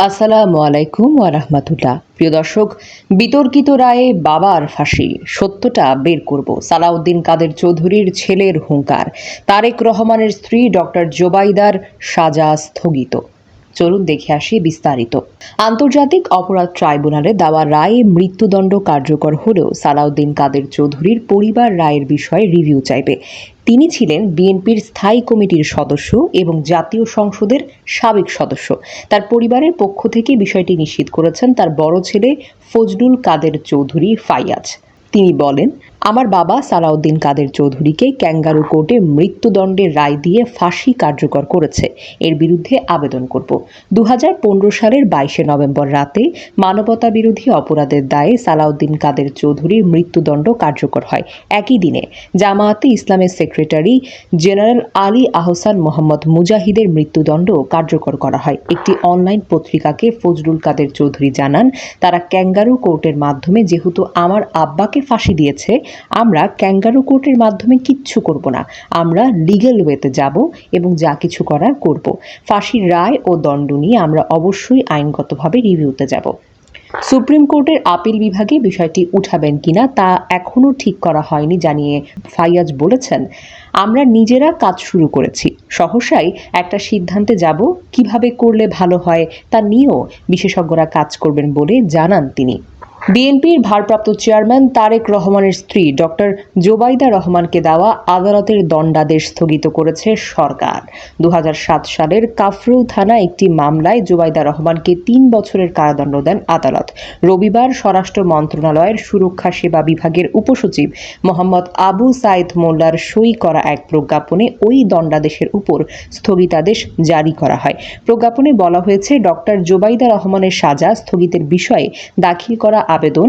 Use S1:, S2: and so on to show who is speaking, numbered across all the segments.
S1: আসসালামু আলাইকুম ওয়ারাহমাতুল্লাহ প্রিয় দর্শক, বিতর্কিত রায়ে বাবার ফাঁসি, সত্যটা বের করব। সালাউদ্দিন কাদের চৌধুরীর ছেলের হুঙ্কার, তারেক রহমানের স্ত্রী ডক্টর জোবাইদার সাজা স্থগিত। চলুন দেখে আসি বিস্তারিত। আন্তর্জাতিক অপরাধ ট্রাইব্যুনালে দেওয়া রায়ে মৃত্যুদণ্ড কার্যকর হলেও সালাউদ্দিন কাদের চৌধুরীর পরিবার রায়ের বিষয়ে রিভিউ চাইবে। তিনি ছিলেন বিএনপির স্থায়ী কমিটির সদস্য এবং জাতীয় সংসদের সাবেক সদস্য। তার পরিবারের পক্ষ থেকে বিষয়টি নিশ্চিত করেছেন তার বড় ছেলে ফজলুল কাদের চৌধুরী ফাইয়াজ। তিনি বলেন আমার বাবা সালাউদ্দিন কাদের চৌধুরীকে ক্যাঙ্গারু কোর্টে মৃত্যুদণ্ডের রায় দিয়ে ফাঁসি কার্যকর করেছে। এর বিরুদ্ধে আবেদন করব। দু হাজার পনেরো সালের বাইশে নভেম্বর রাতে মানবতা বিরোধী অপরাধের দায়ে সালাউদ্দিন কাদের চৌধুরীর মৃত্যুদণ্ড কার্যকর হয়। একই দিনে জামায়াতে ইসলামের সেক্রেটারি জেনারেল আলী আহসান মোহাম্মদ মুজাহিদের মৃত্যুদণ্ড কার্যকর করা হয়। একটি অনলাইন পত্রিকাকে ফজলুল কাদের চৌধুরী জানান, তারা ক্যাঙ্গারু কোর্টের মাধ্যমে যেহেতু আমার আব্বাকে ফাঁসি দিয়েছে আমরা ক্যাঙ্গারু কোর্টের মাধ্যমে কিচ্ছু করব না। আমরা লিগ্যাল ওয়েতে যাব এবং যা কিছু করার করব। ফাঁসির রায় ও দণ্ড নিয়ে আমরা অবশ্যই আইনগতভাবে রিভিউতে যাব। সুপ্রিম কোর্টের আপিল বিভাগে বিষয়টি উঠাবেন কিনা তা এখনও ঠিক করা হয়নি জানিয়ে ফাইয়াজ বলেছেন, আমরা নিজেরা কাজ শুরু করেছি। সহসাই একটা সিদ্ধান্তে যাব, কীভাবে করলে ভালো হয় তা নিয়েও বিশেষজ্ঞরা কাজ করবেন বলে জানান তিনি। বিএনপির ভারপ্রাপ্ত চেয়ারম্যান তারেক রহমানের স্ত্রী ডক্টর জোবাইদা রহমানকে দেওয়া আদালতের দণ্ডাদেশ স্থগিত করেছে সরকার। দু হাজার সাত সালের কাফরুল থানা একটি মামলায় জোবাইদা রহমানকে তিন বছরের কারাদণ্ড দেন আদালত। রবিবার স্বরাষ্ট্র মন্ত্রণালয়ের সুরক্ষা সেবা বিভাগের উপসচিব মোহাম্মদ আবু সাইদ মোল্লার সই করা এক প্রজ্ঞাপনে ওই দণ্ডাদেশের উপর স্থগিতাদেশ জারি করা হয়। প্রজ্ঞাপনে বলা হয়েছে, ডক্টর জোবাইদা রহমানের সাজা স্থগিতের বিষয়ে দাখিল করা আবেদন,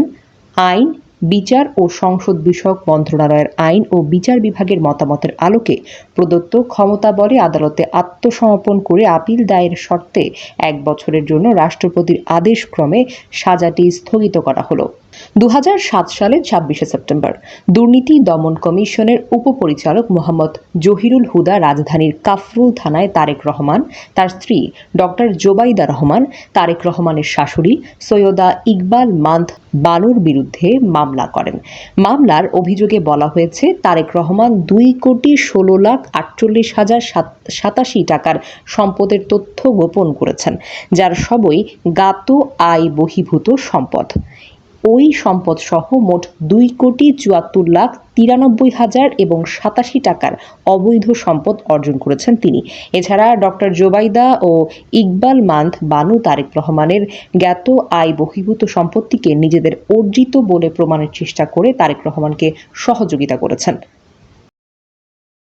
S1: আইন, বিচার ও সংসদ বিষয়ক মন্ত্রণালয়ের আইন ও বিচার বিভাগের মতামতের আলোকে প্রদত্ত ক্ষমতা বলে আদালতে আত্মসমর্পণ করে আপিল দায়ের শর্তে এক বছরের জন্য রাষ্ট্রপতির আদেশক্রমে সাজাটি স্থগিত করা হলো। দু হাজার সাত সালের ছাব্বিশে সেপ্টেম্বর, দুর্নীতি দমন কমিশনের উপপরিচালক মোহাম্মদ জহিরুল হুদা রাজধানীর কাফরুল থানায় তারেক রহমান, তার স্ত্রী ডক্টর জোবাইদা রহমান, তারেক রহমানের শাশুড়ি সৈয়দা ইকবাল মান্থ বানুর বিরুদ্ধে মামলা করেন। মামলার অভিযোগে বলা হয়েছে, তারেক রহমান দুই কোটি ষোলো লাখ আটচল্লিশ হাজার সাতাশি টাকার সম্পদের তথ্য গোপন করেছেন, যার সবই গাত আয় বহির্ভূত সম্পদ। ওই সম্পদ সহ মোট দুই কোটি চুয়াত্তর লাখ তিরানব্বই হাজার এবং সাতাশি টাকার অবৈধ সম্পদ অর্জন করেছেন তিনি। এছাড়া ডক্টর জোবাইদা ও ইকবাল মান্থ বানু তারেক রহমানের জ্ঞাত আয় বহির্ভূত সম্পত্তিকে নিজেদের অর্জিত বলে প্রমাণের চেষ্টা করে তারেক রহমানকে সহযোগিতা করেছেন।